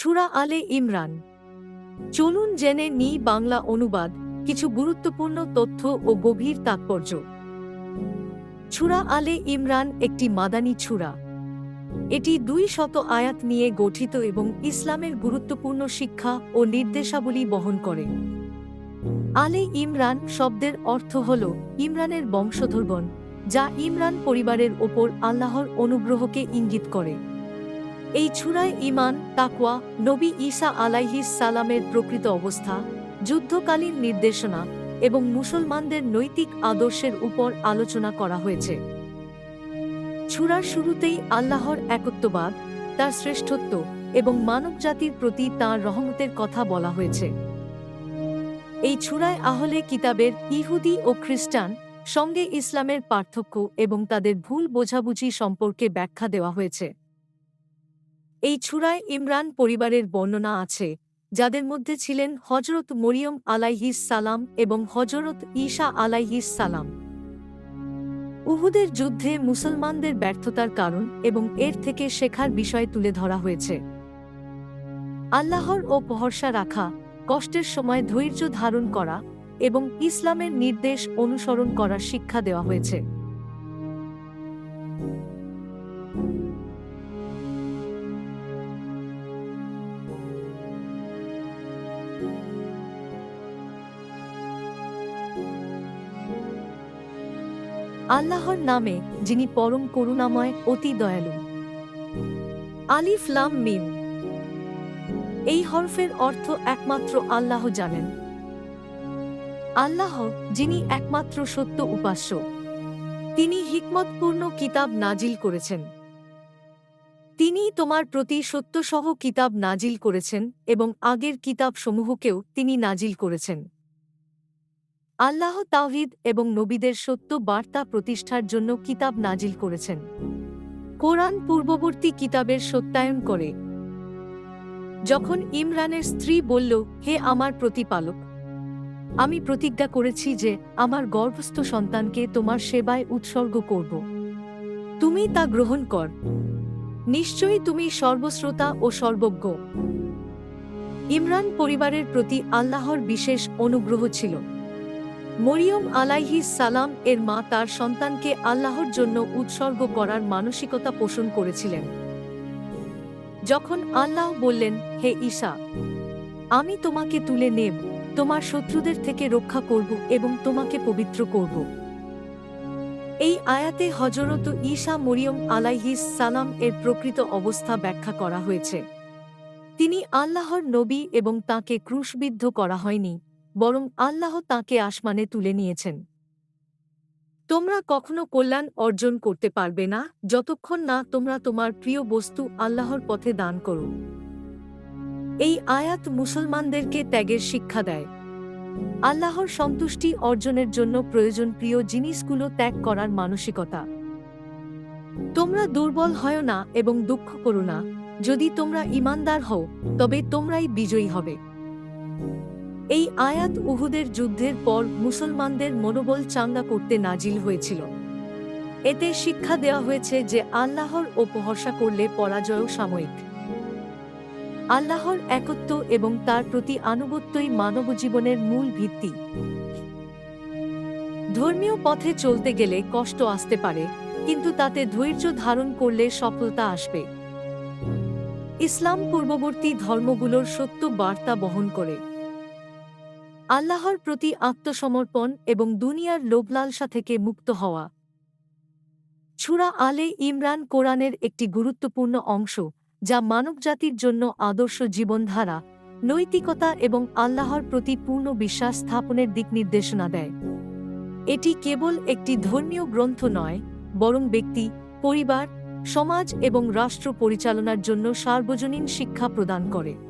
ছুরা আলে ইমরান। চলুন জেনে নিই বাংলা অনুবাদ, কিছু গুরুত্বপূর্ণ তথ্য ও গভীর তাৎপর্য। ছুরা আলে ইমরান একটি মাদানী ছুরা এটি দুই শত আয়াত নিয়ে গঠিত এবং ইসলামের গুরুত্বপূর্ণ শিক্ষা ও নির্দেশাবলী বহন করে। আলে ইমরান শব্দের অর্থ হল ইমরানের বংশধরগণ, যা ইমরান পরিবারের ওপর আল্লাহর অনুগ্রহকে ইঙ্গিত করে। এই ছুরায় ইমান তাকওয়া, নবী ঈসা আলাইহিস সালামের প্রকৃত অবস্থা, যুদ্ধকালীন নির্দেশনা এবং মুসলমানদের নৈতিক আদর্শের উপর আলোচনা করা হয়েছে। ছুরার শুরুতেই আল্লাহর একত্ববাদ, তার শ্রেষ্ঠত্ব এবং মানবজাতির প্রতি তাঁর রহমতের কথা বলা হয়েছে। এই ছুরায় আহলে কিতাবের ইহুদি ও খ্রিস্টান সঙ্গে ইসলামের পার্থক্য এবং তাদের ভুল বোঝাবুঝি সম্পর্কে ব্যাখ্যা দেওয়া হয়েছে। এই ছুরায় ইমরান পরিবারের বর্ণনা আছে, যাদের মধ্যে ছিলেন হজরত মরিয়ম আলাইহিস সালাম এবং হজরত ঈশা আলাইহিস সালাম। উহুদের যুদ্ধে মুসলমানদের ব্যর্থতার কারণ এবং এর থেকে শেখার বিষয় তুলে ধরা হয়েছে। আল্লাহর ও ভরসা রাখা, কষ্টের সময় ধৈর্য ধারণ করা এবং ইসলামের নির্দেশ অনুসরণ করার শিক্ষা দেওয়া হয়েছে। আল্লাহর নামে, যিনি পরম করুণাময়, অতি দয়ালু। আলিফ লাম মিম। এই হরফের অর্থ একমাত্র আল্লাহ জানেন। আল্লাহ, যিনি একমাত্র সত্য উপাস্য। তিনি হিকমতপূর্ণ কিতাব নাজিল করেছেন। তিনি তোমার প্রতি সত্যসহ কিতাব নাজিল করেছেন এবং আগের কিতাবসমূহকেও তিনি নাজিল করেছেন। আল্লাহ তাওহিদ এবং নবীদের সত্য বার্তা প্রতিষ্ঠার জন্য কিতাব নাজিল করেছেন। কোরআন পূর্ববর্তী কিতাবের সত্যায়ন করে। যখন ইমরানের স্ত্রী বলল, হে আমার প্রতিপালক, আমি প্রতিজ্ঞা করেছি যে আমার গর্ভস্থ সন্তানকে তোমার সেবায় উৎসর্গ করব। তুমি তা গ্রহণ কর। নিশ্চয়ই তুমি সর্বশ্রোতা ও সর্বজ্ঞ। ইমরান পরিবারের প্রতি আল্লাহর বিশেষ অনুগ্রহ ছিল। মরিয়ম আলাইহি সালাম এর মা তার সন্তানকে আল্লাহর জন্য উৎসর্গ করার মানসিকতা পোষণ করেছিলেন। যখন আল্লাহ বললেন, হে ঈশা, আমি তোমাকে তুলে নেব, তোমার শত্রুদের থেকে রক্ষা করব এবং তোমাকে পবিত্র করব। এই আয়াতে হজরত ঈশা মরিয়ম আলাইহিস সালাম এর প্রকৃত অবস্থা ব্যাখ্যা করা হয়েছে। তিনি আল্লাহর নবী এবং তাকে ক্রুশবিদ্ধ করা হয়নি। বরং আল্লাহ তাকে আসমানে তুলে নিয়েছেন। তোমরা কখনো কল্যাণ অর্জন করতে পারবে না, যতক্ষণ না তোমরা তোমার প্রিয় বস্তু আল্লাহর পথে দান করো। এই আয়াত মুসলমানদেরকে ত্যাগের শিক্ষা দেয়। আল্লাহর সন্তুষ্টি অর্জনের জন্য প্রয়োজন প্রিয় জিনিসগুলো ত্যাগ করার মানসিকতা। তোমরা দুর্বল হয় না এবং দুঃখ করো না। যদি তোমরা ইমানদার হও, তবে তোমরাই বিজয়ী হবে। এই আয়াত উহুদের যুদ্ধের পর মুসলমানদের মনোবল চাঙ্গা করতে নাজিল হয়েছিল। এতে শিক্ষা দেওয়া হয়েছে যে আল্লাহর উপহর্ষা করলে পরাজয় সাময়িক। আল্লাহর একত্ব এবং তার প্রতি আনুগত্যই মানব জীবনের মূল ভিত্তি। ধর্মীয় পথে চলতে গেলে কষ্ট আসতে পারে, কিন্তু তাতে ধৈর্য ধারণ করলে সফলতা আসবে। ইসলাম পূর্ববর্তী ধর্মগুলোর সত্য বার্তা বহন করে। আল্লাহর প্রতি আত্মসমর্পণ এবং দুনিয়ার লোভলালসা থেকে মুক্ত হওয়া। ছুরা আলে ইমরান কোরআনের একটি গুরুত্বপূর্ণ অংশ, যা মানবজাতির জন্য আদর্শ জীবনধারা, নৈতিকতা এবং আল্লাহর প্রতি পূর্ণ বিশ্বাস স্থাপনের দিক নির্দেশনা দেয়। এটি কেবল একটি ধর্মীয় গ্রন্থ নয়, বরং ব্যক্তি, পরিবার, সমাজ এবং রাষ্ট্র পরিচালনার জন্য সার্বজনীন শিক্ষা প্রদান করে।